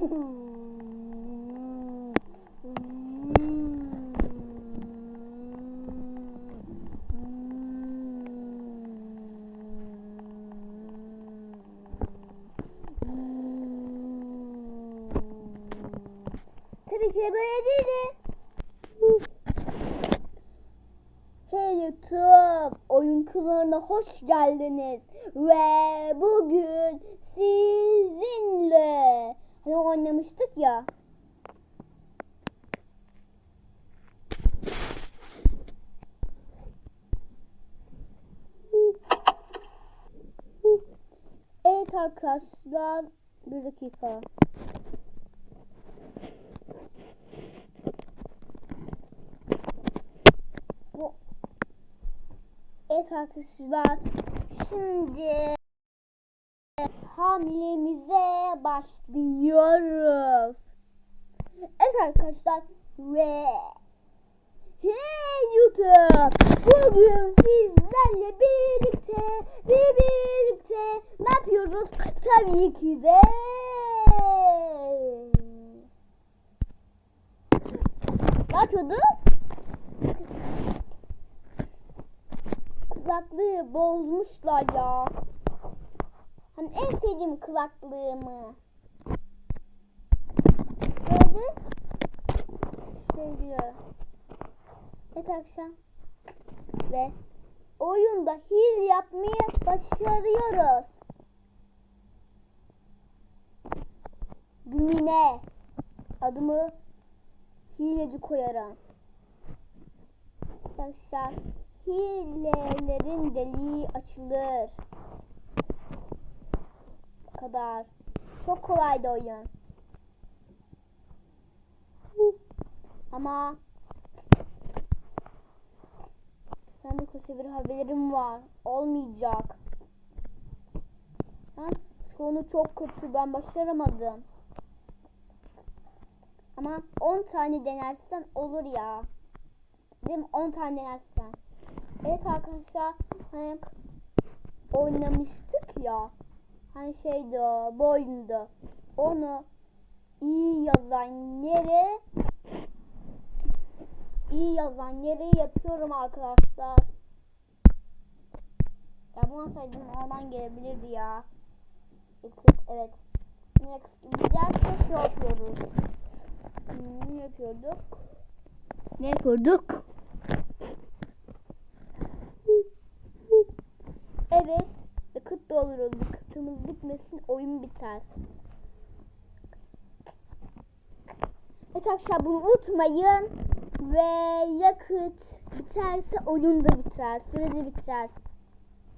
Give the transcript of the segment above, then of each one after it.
Tabii ki böyle değildi. Hey YouTube, oyun kılığına hoş geldiniz. Ve bugün sizinle hani oynamıştık ya. Evet arkadaşlar, bir dakika. Bu Evet arkadaşlar şimdi başlıyoruz. Evet arkadaşlar ve Hey YouTube! Bugün sizlerle birlikte birlikte ne yapıyoruz? Tabii ki de ne yapıyorduk? kulaklığı bozmuşlar ya. Hani en sevdiğim kulaklığımı. Böyle şey diyor. Evet akşam. Ve oyunda hile yapmayı başarıyoruz. Gününe adımı hileci koyarım. Arkadaşlar hilelerin deliği açılır. Kadar. Çok kolaydı oyun. Ama ben de kötü bir haberim var. Olmayacak. Ben sonu çok kötü. Ben başaramadım. Ama 10 tane denersen olur ya. Değil mi? 10 tane denersen. Evet arkadaşlar hani oynamıştık ya. Hani şeydi o bu oyunda. Onu iyi yazan yere iyi yazan yere yapıyorum arkadaşlar. Ya bu olsaydım oradan gelebilirdi ya. Evet. Next giderse şey yapıyoruz. Ne yapıyorduk? Ne yapıyorduk? Evet. Yakıt dolduruyoruz. Yakıtımız bitmesin oyun biter. Evet arkadaşlar bunu unutmayın. Ve yakıt biterse oyun da biter. Sürede biter.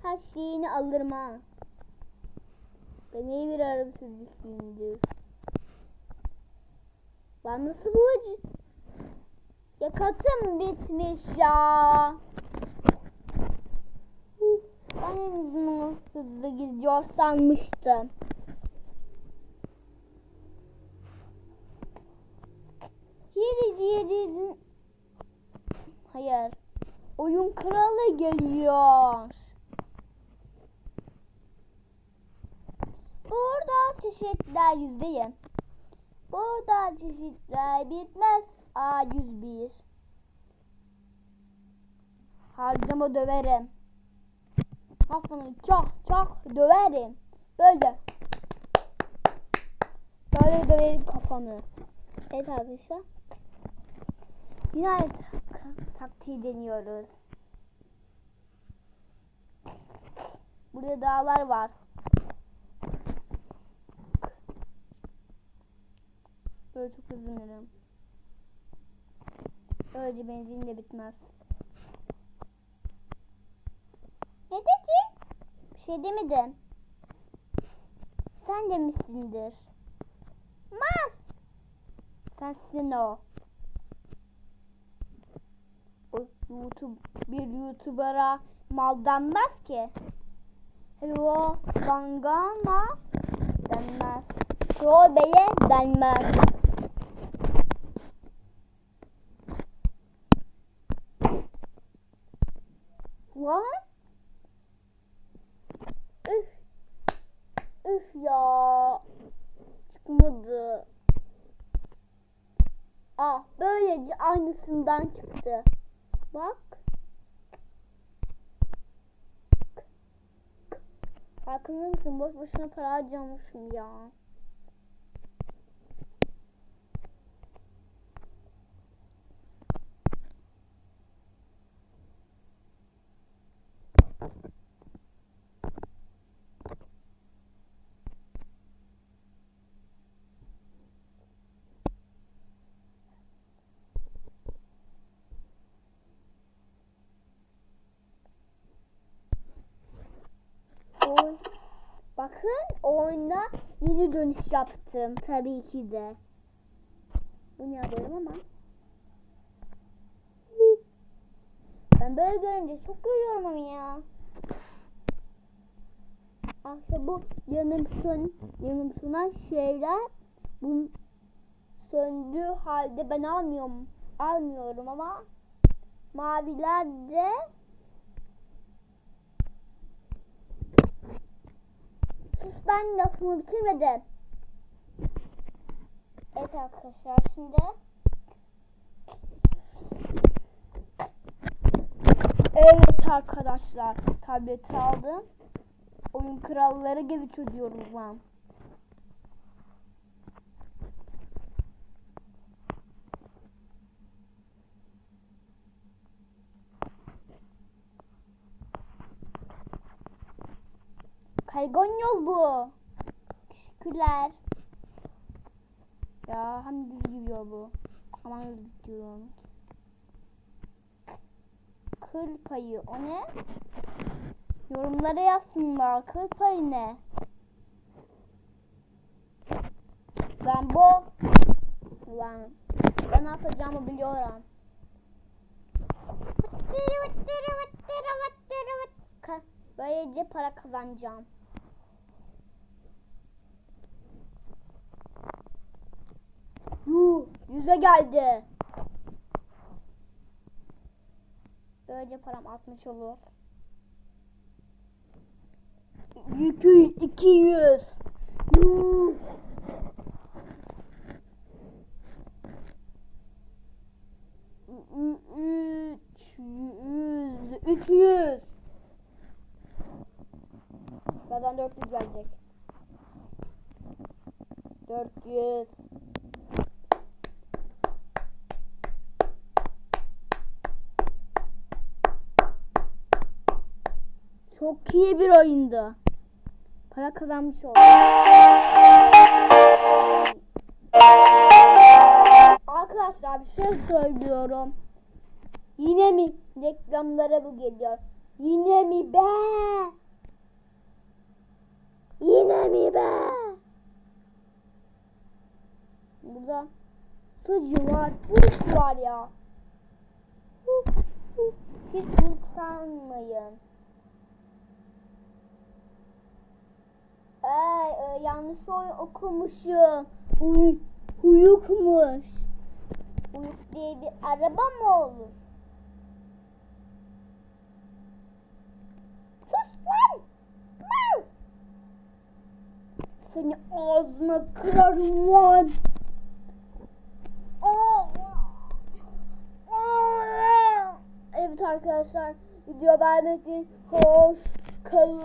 Her şeyini alırım ha. Ben iyi bir araba sürücüsüyümdür. Lan nasıl bu acı? Yakıtım bitmiş ya. En hızlı gidiyor sanmıştım. Yedi yedi Hayır. Oyun kralı geliyor. Burada çeşitler yüzdeyim. Burada çeşitler bitmez. A101. Harcama döverim. Kafanı çok çok döverim. Böyle. Böyle döverim kafanı. Evet arkadaşlar. Yine tak- taktiği deniyoruz. Burada dağlar var. Böyle çok hızlanırım. Böylece benzin de bitmez. Ne dedin? Bir şey demedim. Sen demişsindir. Mal. Sensin o. O YouTube bir YouTuber'a mal denmez ki. Hello Gangama denmez. Troll Bey'e denmez. Lan? Üf. Üf ya. Çıkmadı. Ah böylece aynısından çıktı. Bak. Farkında mısın? Boş boşuna para harcamışım ya. Oyuna yeni dönüş yaptım tabii ki de. Bunu yapıyorum ama. Ben böyle görünce çok görüyorum ya. Aslında bu yanımsın, yanımsınan şeyler bu söndüğü halde ben almıyorum, almıyorum ama maviler de Sus ben lafımı bitirmedim. Evet arkadaşlar şimdi Evet arkadaşlar tableti aldım. Oyun kralları gibi çözüyoruz lan. Kaygan yol bu. Teşekkürler. Ya hem düz gidiyor bu. Aman gidiyorum. Kıl payı o ne? Yorumlara yazsınlar. Kıl payı ne? Ben bu. Ben, ben ne yapacağımı biliyorum. Böylece para kazanacağım. Yüze geldi. Böylece param 60 olur. Yükü 200. Yuh. Üç yüz. Üç yüz. Zaten 400 gelecek. 400. Çok iyi bir oyundu. Para kazanmış oldum. Arkadaşlar bir şey söylüyorum. Yine mi reklamlara bu geliyor? Yine mi be? Yine mi be? Burada tutucu var, bulut var ya. Hiç sanmayın. E, yanlış oy okumuşum. Uy, uyukmuş. Uyuk diye bir araba mı olur? Sus lan! Lan! Seni ağzına kırarım lan. Evet arkadaşlar video beğenmek için hoş kalın.